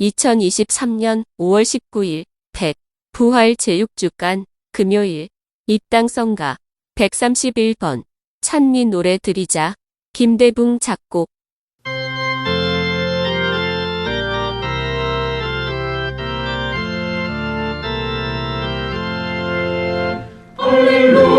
2023년 5월 19일 100 부활 제6주간 금요일. 입당성가 131번. 찬미 노래 드리자. 김대붕 작곡. 만왕의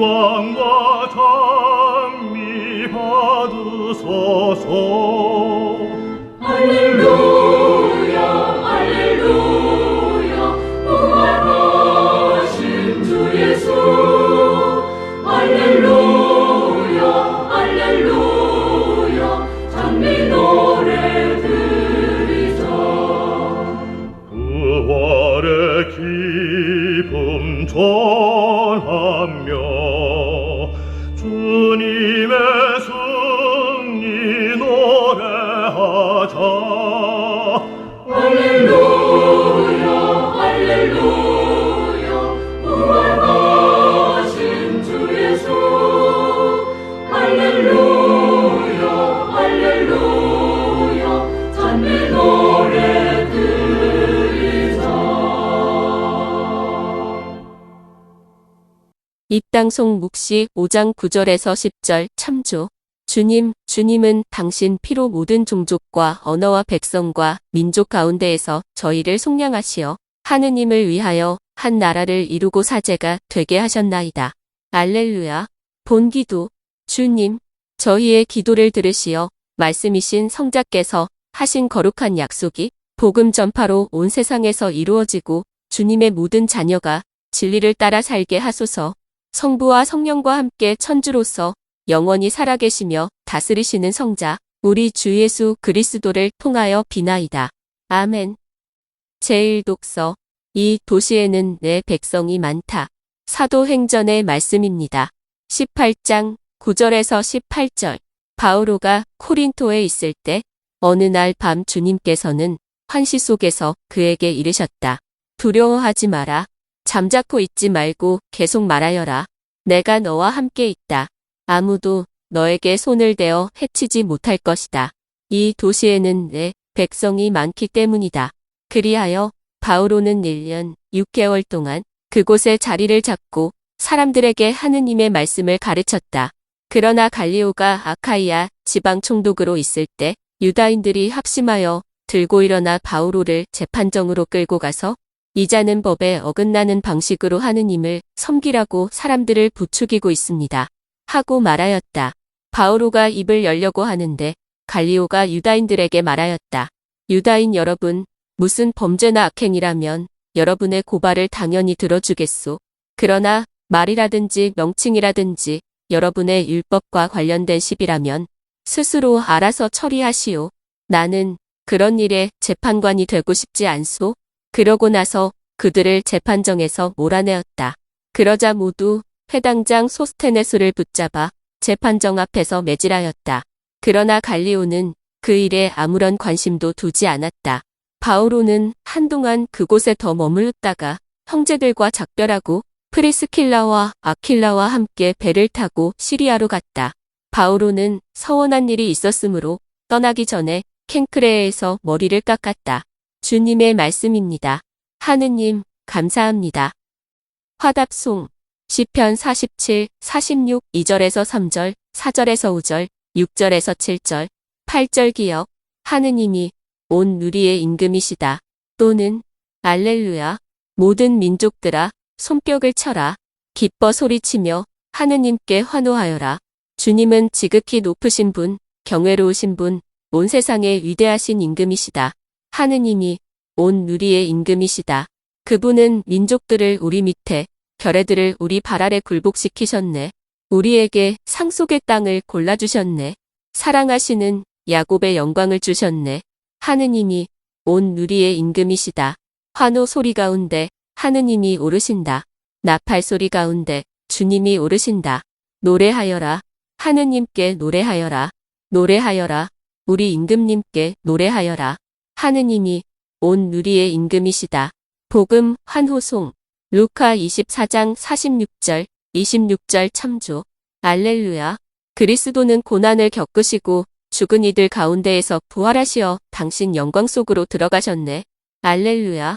영광과 찬미 받으소서. 부활의 입당송 묵시 5장 9절에서 10절 참조 주님, 주님은 당신 피로 모든 종족과 언어와 백성과 민족 가운데에서 저희를 속량하시어 하느님을 위하여 한 나라를 이루고 사제가 되게 하셨나이다. 알렐루야. 본기도 주님, 저희의 기도를 들으시어 말씀이신 성자께서 하신 거룩한 약속이 복음 전파로 온 세상에서 이루어지고 주님의 모든 자녀가 진리를 따라 살게 하소서. 성부와 성령과 함께 천주로서 영원히 살아계시며 다스리시는 성자, 우리 주 예수 그리스도를 통하여 비나이다. 아멘. 제1독서. 이 도시에는 내 백성이 많다. 사도행전의 말씀입니다. 18장 9절에서 18절. 바오로가 코린토에 있을 때 어느 날 밤 주님께서는 환시 속에서 그에게 이르셨다. 두려워하지 마라. 잠자코 있지 말고 계속 말하여라. 내가 너와 함께 있다. 아무도 너에게 손을 대어 해치지 못할 것이다. 이 도시에는 내 백성이 많기 때문이다. 그리하여 바오로는 1년 6개월 동안 그곳에 자리를 잡고 사람들에게 하느님의 말씀을 가르쳤다. 그러나 갈리오가 아카이아 지방 총독으로 있을 때 유다인들이 합심하여 들고 일어나 바오로를 재판정으로 끌고 가서 이자는 법에 어긋나는 방식으로 하느님을 섬기라고 사람들을 부추기고 있습니다. 하고 말하였다. 바오로가 입을 열려고 하는데 갈리오가 유다인들에게 말하였다. 유다인 여러분, 무슨 범죄나 악행이라면 여러분의 고발을 당연히 들어주겠소. 그러나 말이라든지 명칭이라든지 여러분의 율법과 관련된 시비라면 스스로 알아서 처리하시오. 나는 그런 일에 재판관이 되고 싶지 않소. 그러고 나서 그들을 재판정에서 몰아내었다. 그러자 모두 회당장 소스테네스를 붙잡아 재판정 앞에서 매질하였다. 그러나 갈리오는 그 일에 아무런 관심도 두지 않았다. 바오로는 한동안 그곳에 더 머물렀다가 형제들과 작별하고 프리스킬라와 아킬라와 함께 배를 타고 시리아로 갔다. 바오로는 서원한 일이 있었으므로 떠나기 전에 캔크레에서 머리를 깎았다. 주님의 말씀입니다. 하느님, 감사합니다. 화답송, 시편 47, 46, 2절에서 3절, 4절에서 5절, 6절에서 7절, 8절 기억, 하느님이 온 누리의 임금이시다. 또는 알렐루야, 모든 민족들아, 손뼉을 쳐라. 기뻐 소리치며 하느님께 환호하여라. 주님은 지극히 높으신 분, 경외로우신 분, 온 세상의 위대하신 임금이시다. 하느님이 온 누리의 임금이시다. 그분은 민족들을 우리 밑에, 결애들을 우리 발 아래 굴복시키셨네. 우리에게 상속의 땅을 골라주셨네. 사랑하시는 야곱의 영광을 주셨네. 하느님이 온 누리의 임금이시다. 환호 소리 가운데 하느님이 오르신다. 나팔 소리 가운데 주님이 오르신다. 노래하여라. 하느님께 노래하여라. 노래하여라. 우리 임금님께 노래하여라. 하느님이 온 누리의 임금이시다. 복음 환호송 루카 24장 46절 26절 참조 알렐루야 그리스도는 고난을 겪으시고 죽은 이들 가운데에서 부활하시어 당신 영광 속으로 들어가셨네. 알렐루야.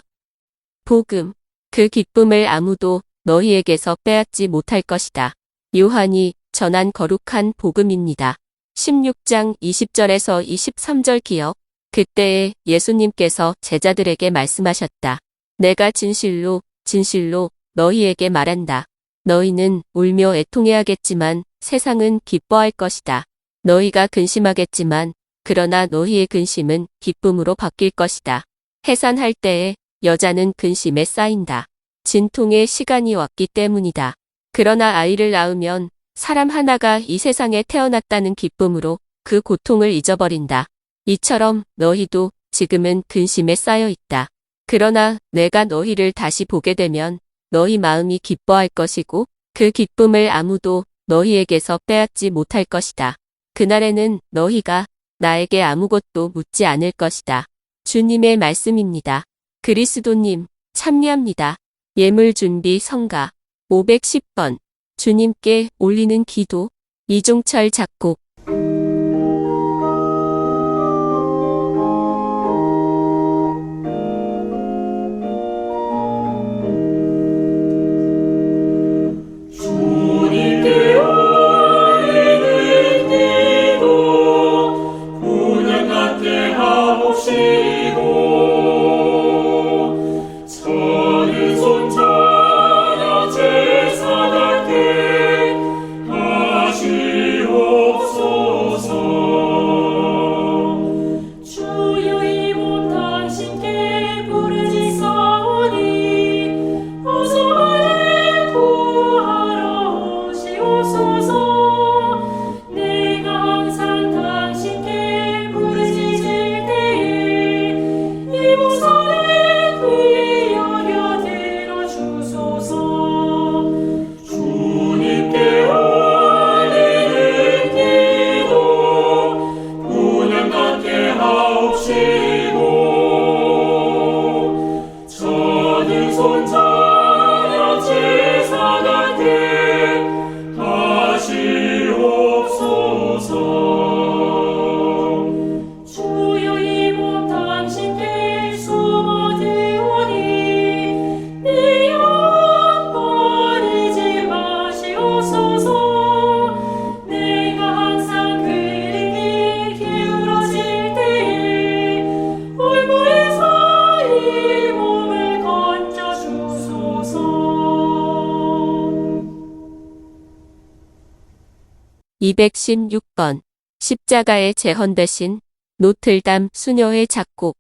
복음. 그 기쁨을 아무도 너희에게서 빼앗지 못할 것이다. 요한이 전한 거룩한 복음입니다. 16장 20절에서 23절 기억. 그때에 예수님께서 제자들에게 말씀하셨다. 내가 진실로, 진실로 너희에게 말한다. 너희는 울며 애통해야겠지만 세상은 기뻐할 것이다. 너희가 근심하겠지만 그러나 너희의 근심은 기쁨으로 바뀔 것이다. 해산할 때에 여자는 근심에 쌓인다. 진통의 시간이 왔기 때문이다. 그러나 아이를 낳으면 사람 하나가 이 세상에 태어났다는 기쁨으로 그 고통을 잊어버린다. 이처럼 너희도 지금은 근심에 쌓여 있다. 그러나 내가 너희를 다시 보게 되면 너희 마음이 기뻐할 것이고 그 기쁨을 아무도 너희에게서 빼앗지 못할 것이다. 그날에는 너희가 나에게 아무것도 묻지 않을 것이다. 주님의 말씀입니다. 그리스도님, 참여합니다. 예물 준비 성가 510번 주님께 올리는 기도 이종철 작곡 216번. 십자가의 재헌 대신 노틀담 수녀의 작곡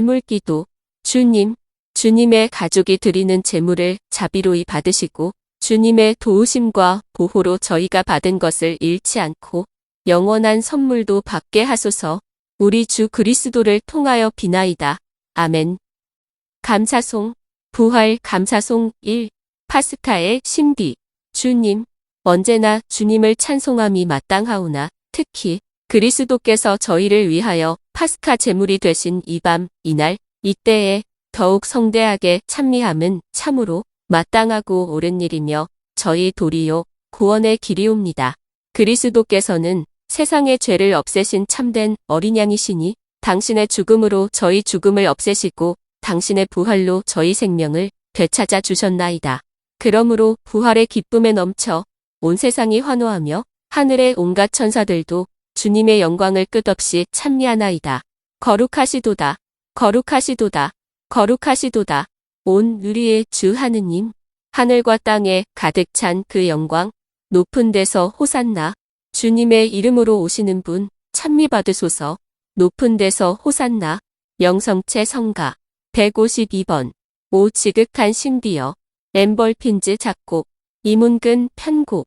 예물기도 주님, 주님의 가족이 드리는 제물을 자비로이 받으시고 주님의 도우심과 보호로 저희가 받은 것을 잃지 않고 영원한 선물도 받게 하소서 우리 주 그리스도를 통하여 비나이다. 아멘. 감사송, 부활 감사송 1. 파스카의 신비. 주님, 언제나 주님을 찬송함이 마땅하오나 특히 그리스도께서 저희를 위하여 파스카 제물이 되신 이 밤, 이날, 이때에 더욱 성대하게 찬미함은 참으로 마땅하고 옳은 일이며 저희 도리요 구원의 길이옵니다. 그리스도께서는 세상의 죄를 없애신 참된 어린 양이시니 당신의 죽음으로 저희 죽음을 없애시고 당신의 부활로 저희 생명을 되찾아 주셨나이다. 그러므로 부활의 기쁨에 넘쳐 온 세상이 환호하며 하늘의 온갖 천사들도 주님의 영광을 끝없이 찬미하나이다. 거룩하시도다. 거룩하시도다. 거룩하시도다. 온 누리의 주 하느님. 하늘과 땅에 가득 찬 그 영광. 높은 데서 호산나. 주님의 이름으로 오시는 분 찬미 받으소서. 높은 데서 호산나. 영성체 성가. 152번. 오 지극한 신비여. 엠벌핀즈 작곡. 이문근 편곡.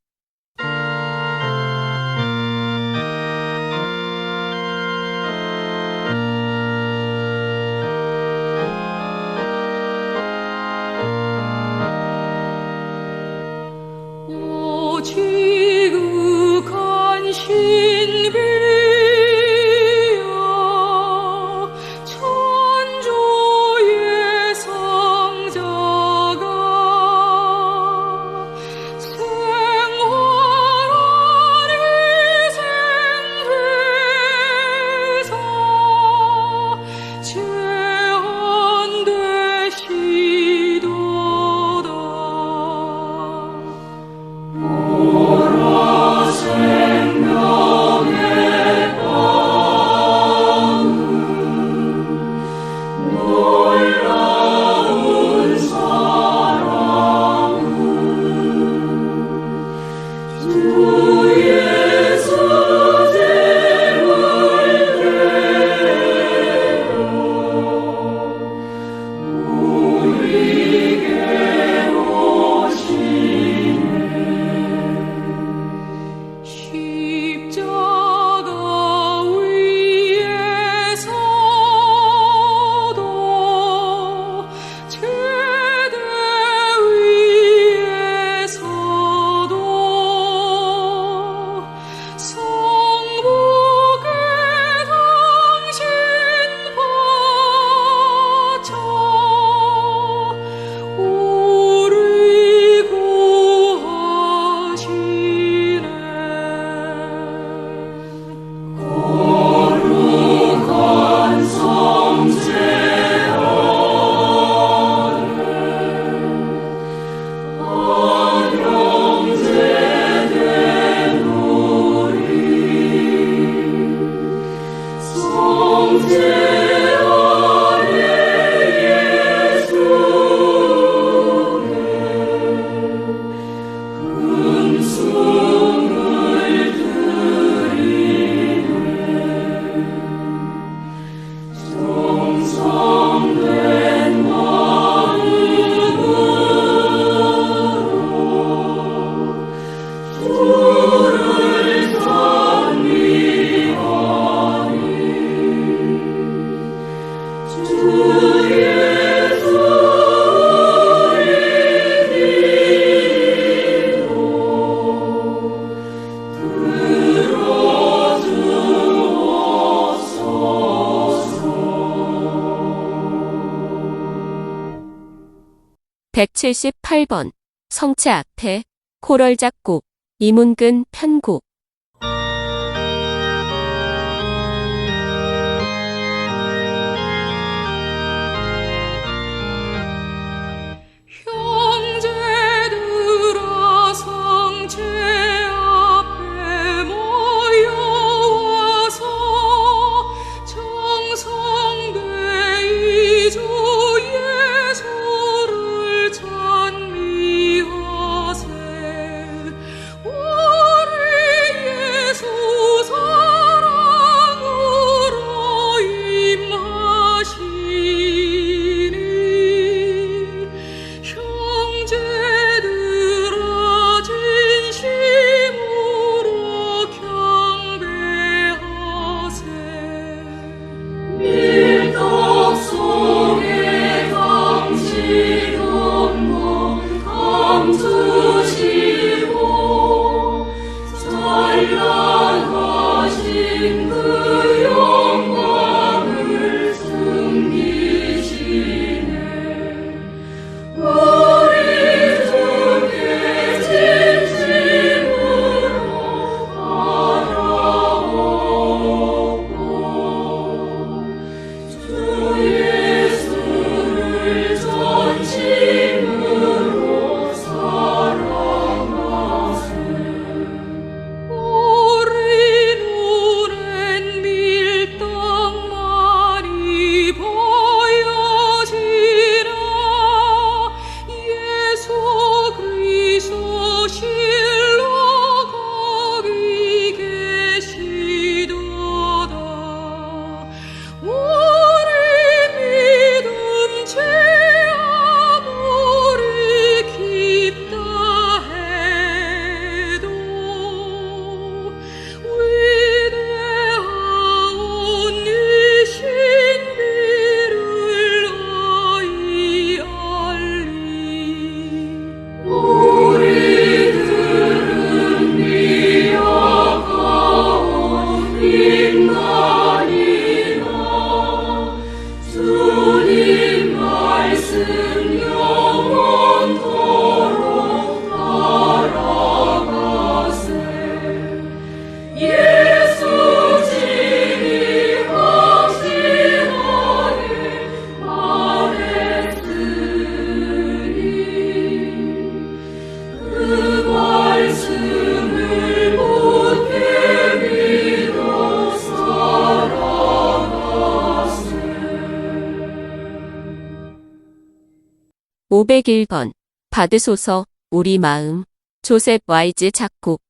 (178번) 성체 앞에 코럴 작곡 이문근 편곡 501번. 받으소서, 우리 마음. 조셉 와이즈 작곡.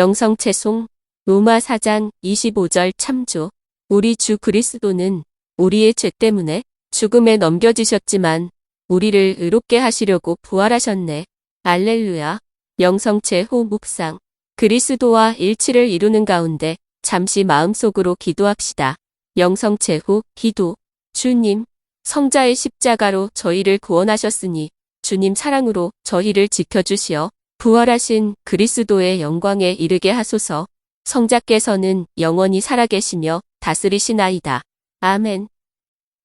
영성채송 로마 4장 25절 참조. 우리 주 그리스도는 우리의 죄 때문에 죽음에 넘겨지셨지만 우리를 의롭게 하시려고 부활하셨네. 알렐루야. 영성채 호 묵상. 그리스도와 일치를 이루는 가운데 잠시 마음속으로 기도합시다. 영성채 후 기도. 주님, 성자의 십자가로 저희를 구원하셨으니 주님 사랑으로 저희를 지켜주시어 부활하신 그리스도의 영광에 이르게 하소서. 성자께서는 영원히 살아계시며 다스리시나이다. 아멘.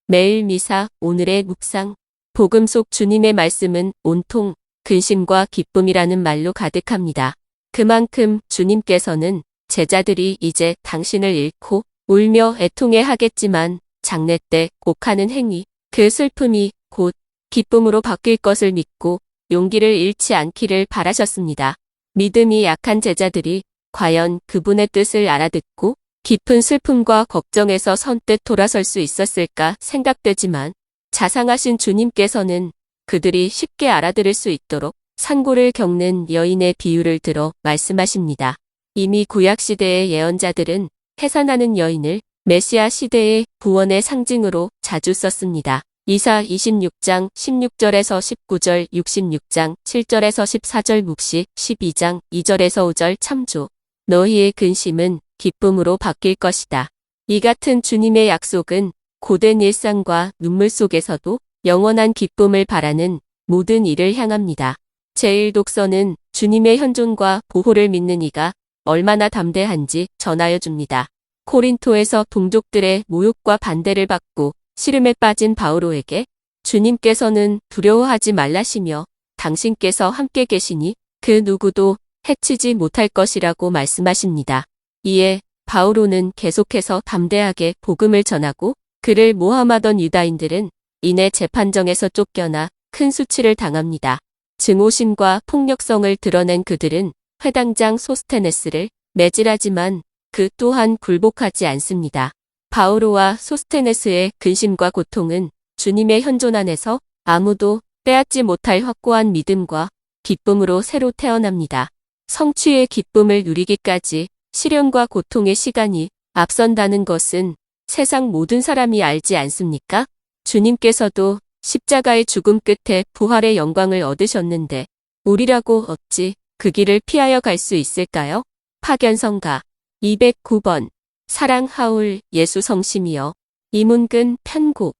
매일 미사 오늘의 묵상. 복음 속 주님의 말씀은 온통 근심과 기쁨이라는 말로 가득합니다. 그만큼 주님께서는 제자들이 이제 당신을 잃고 울며 애통해 하겠지만 장례 때 곡하는 행위, 그 슬픔이 곧 기쁨으로 바뀔 것을 믿고 용기를 잃지 않기를 바라셨습니다. 믿음이 약한 제자들이 과연 그분의 뜻을 알아듣고 깊은 슬픔과 걱정에서 선뜻 돌아설 수 있었을까 생각되지만 자상하신 주님께서는 그들이 쉽게 알아들을 수 있도록 산고를 겪는 여인의 비유를 들어 말씀하십니다. 이미 구약 시대의 예언자들은 해산하는 여인을 메시아 시대의 구원의 상징으로 자주 썼습니다. 이사 26장 16절에서 19절 66장 7절에서 14절 묵시 12장 2절에서 5절 참조 너희의 근심은 기쁨으로 바뀔 것이다. 이 같은 주님의 약속은 고된 일상과 눈물 속에서도 영원한 기쁨을 바라는 모든 이를 향합니다. 제1독서는 주님의 현존과 보호를 믿는 이가 얼마나 담대한지 전하여 줍니다. 코린토에서 동족들의 모욕과 반대를 받고 시름에 빠진 바오로에게 주님께서는 두려워하지 말라시며 당신께서 함께 계시니 그 누구도 해치지 못할 것이라고 말씀하십니다. 이에 바오로는 계속해서 담대하게 복음을 전하고 그를 모함하던 유다인들은 이내 재판정에서 쫓겨나 큰 수치를 당합니다. 증오심과 폭력성을 드러낸 그들은 회당장 소스테네스를 매질하지만 그 또한 굴복하지 않습니다. 바오로와 소스테네스의 근심과 고통은 주님의 현존 안에서 아무도 빼앗지 못할 확고한 믿음과 기쁨으로 새로 태어납니다. 성취의 기쁨을 누리기까지 시련과 고통의 시간이 앞선다는 것은 세상 모든 사람이 알지 않습니까? 주님께서도 십자가의 죽음 끝에 부활의 영광을 얻으셨는데 우리라고 어찌 그 길을 피하여 갈 수 있을까요? 파견성가 209번 사랑 하울 예수 성심이여. 이문근 편곡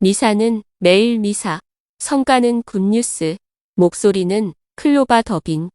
미사는 매일 미사, 성가는 굿뉴스, 목소리는 클로바 더빙.